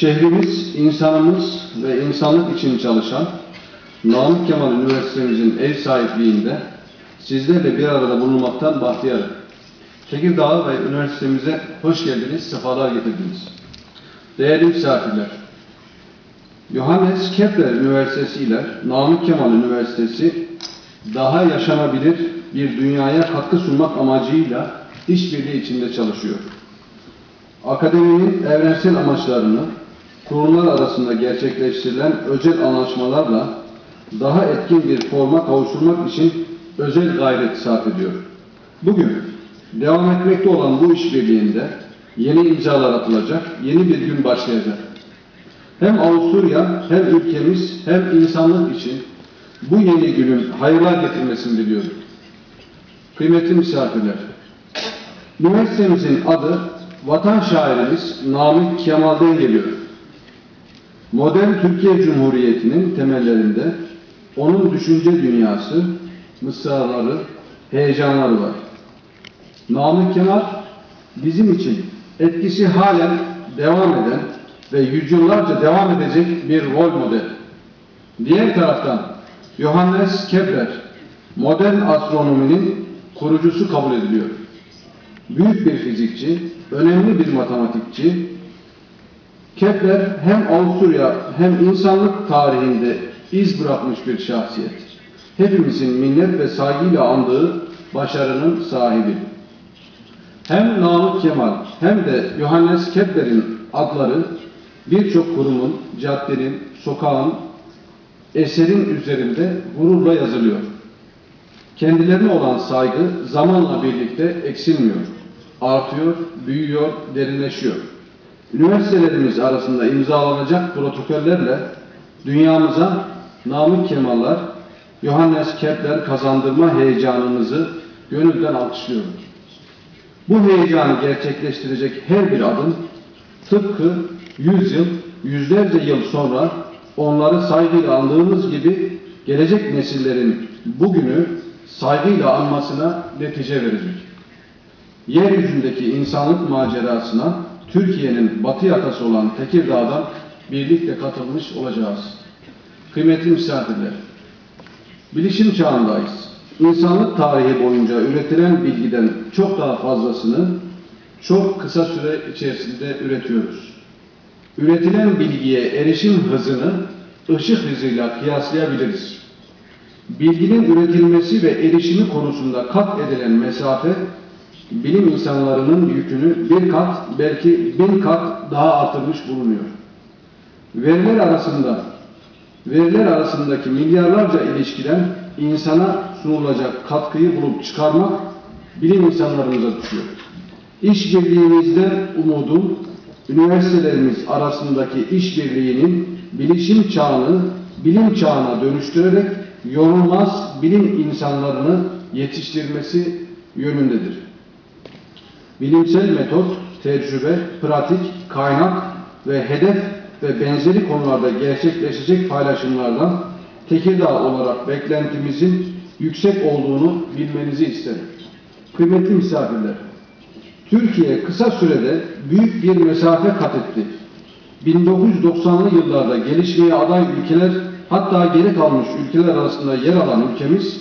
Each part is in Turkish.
Şehrimiz, insanımız ve insanlık için çalışan Namık Kemal Üniversitemizin ev sahipliğinde sizlerle bir arada bulunmaktan bahtiyarım. Tekirdağ ve üniversitemize hoş geldiniz, sefalar getirdiniz. Değerli misafirler, Johannes Kepler Üniversitesi ile Namık Kemal Üniversitesi daha yaşanabilir bir dünyaya katkı sunmak amacıyla işbirliği içinde çalışıyor. Akademinin evrensel amaçlarını kurumlar arasında gerçekleştirilen özel anlaşmalarla daha etkin bir forma kavuşturmak için özel gayret sarf ediyor. Bugün devam etmekte olan bu işbirliğinde yeni imzalar atılacak, yeni bir gün başlayacak. Hem Avusturya hem ülkemiz hem insanlık için bu yeni günün hayırlar getirmesini diliyorum. Kıymetli misafirler, üniversitemizin adı vatan şairimiz Namık Kemal'den geliyor. Modern Türkiye Cumhuriyeti'nin temellerinde onun düşünce dünyası, mısraları, heyecanları var. Namık Kemal bizim için etkisi halen devam eden ve yüzyıllarca devam edecek bir rol model. Diğer taraftan Johannes Kepler modern astronominin kurucusu kabul ediliyor. Büyük bir fizikçi, önemli bir matematikçi, Kepler hem Avusturya hem insanlık tarihinde iz bırakmış bir şahsiyet. Hepimizin minnet ve saygıyla andığı başarının sahibi. Hem Namık Kemal hem de Johannes Kepler'in adları birçok kurumun, caddenin, sokağın, eserin üzerinde gururla yazılıyor. Kendilerine olan saygı zamanla birlikte eksilmiyor, artıyor, büyüyor, derinleşiyor. Üniversitelerimiz arasında imzalanacak protokollerle dünyamıza Namık Kemal'lar, Johannes Kepler kazandırma heyecanımızı gönülden alkışlıyorum. Bu heyecanı gerçekleştirecek her bir adım tıpkı yüz yıl, yüzlerce yıl sonra onları saygıyla andığımız gibi gelecek nesillerin bugünü saygıyla anmasına netice verecek. Yeryüzündeki insanlık macerasına Türkiye'nin batı yakası olan Tekirdağ'dan birlikte katılmış olacağız. Kıymetli misafirler, bilişim çağındayız. İnsanlık tarihi boyunca üretilen bilgiden çok daha fazlasını çok kısa süre içerisinde üretiyoruz. Üretilen bilgiye erişim hızını ışık hızıyla kıyaslayabiliriz. Bilginin üretilmesi ve erişimi konusunda kat edilen mesafe bilim insanlarının yükünü bir kat belki bin kat daha artırmış bulunuyor. Veriler arasında veriler arasındaki milyarlarca ilişkiden insana sunulacak katkıyı bulup çıkarmak bilim insanlarımıza düşüyor. İşbirliğimizde umudum üniversitelerimiz arasındaki işbirliğinin bilişim çağını bilim çağına dönüştürerek yorulmaz bilim insanlarını yetiştirmesi yönündedir. Bilimsel metot, tecrübe, pratik, kaynak ve hedef ve benzeri konularda gerçekleşecek paylaşımlardan Tekirdağ olarak beklentimizin yüksek olduğunu bilmenizi isterim. Kıymetli misafirler, Türkiye kısa sürede büyük bir mesafe kat etti. 1990'lı yıllarda gelişmeye aday ülkeler hatta geri kalmış ülkeler arasında yer alan ülkemiz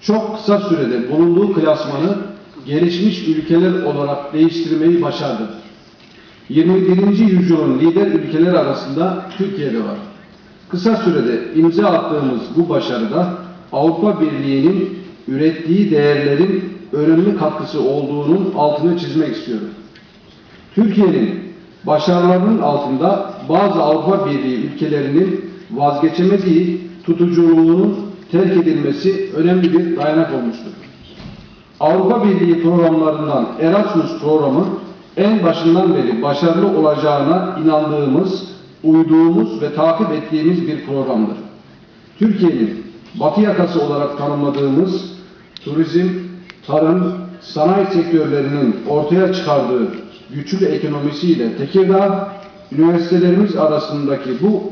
çok kısa sürede bulunduğu klasmanı gelişmiş ülkeler olarak değiştirmeyi başardı. 21. yüzyılın lider ülkeler arasında Türkiye'de var. Kısa sürede imza attığımız bu başarıda Avrupa Birliği'nin ürettiği değerlerin önemli katkısı olduğunun altını çizmek istiyorum. Türkiye'nin başarılarının altında bazı Avrupa Birliği ülkelerinin vazgeçemediği tutuculuğunun terk edilmesi önemli bir dayanak olmuştur. Avrupa Birliği programlarından Erasmus programı en başından beri başarılı olacağına inandığımız, uyduğumuz ve takip ettiğimiz bir programdır. Türkiye'nin batı yakası olarak tanımladığımız turizm, tarım, sanayi sektörlerinin ortaya çıkardığı güçlü ekonomisiyle Tekirdağ, üniversitelerimiz arasındaki bu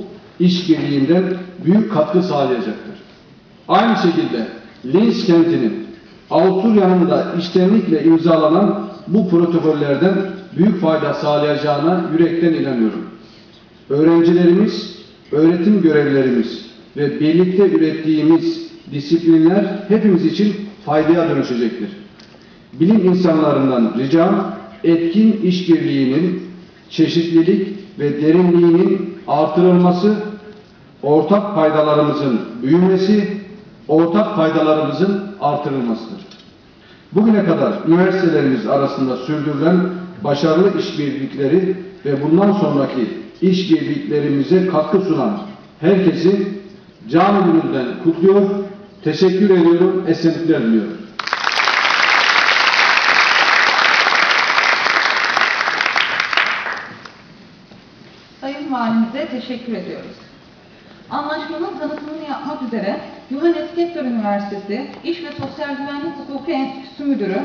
işbirliğinden büyük katkı sağlayacaktır. Aynı şekilde Linz kentinin Avusturya'nın da iştenlikle imzalanan bu protokollerden büyük fayda sağlayacağına yürekten inanıyorum. öğrencilerimiz, öğretim görevlilerimiz ve birlikte ürettiğimiz disiplinler hepimiz için faydaya dönüşecektir. Bilim insanlarından ricam etkin işbirliğinin çeşitlilik ve derinliğinin artırılması, ortak faydalarımızın büyümesi, ortak faydalarımızın artırılmasıdır. Bugüne kadar üniversitelerimiz arasında sürdürülen başarılı işbirlikleri ve bundan sonraki işbirliklerimize katkı sunan herkesi canı gönülden kutluyor, teşekkür ediyorum, esenlikler diliyorum. Sayın Valimize teşekkür ediyoruz. Anlaşmanın tanıtımını yapmak üzere Yuhannes Kepler Üniversitesi İş ve Sosyal Güvenlik Hukuku Enstitüsü Müdürü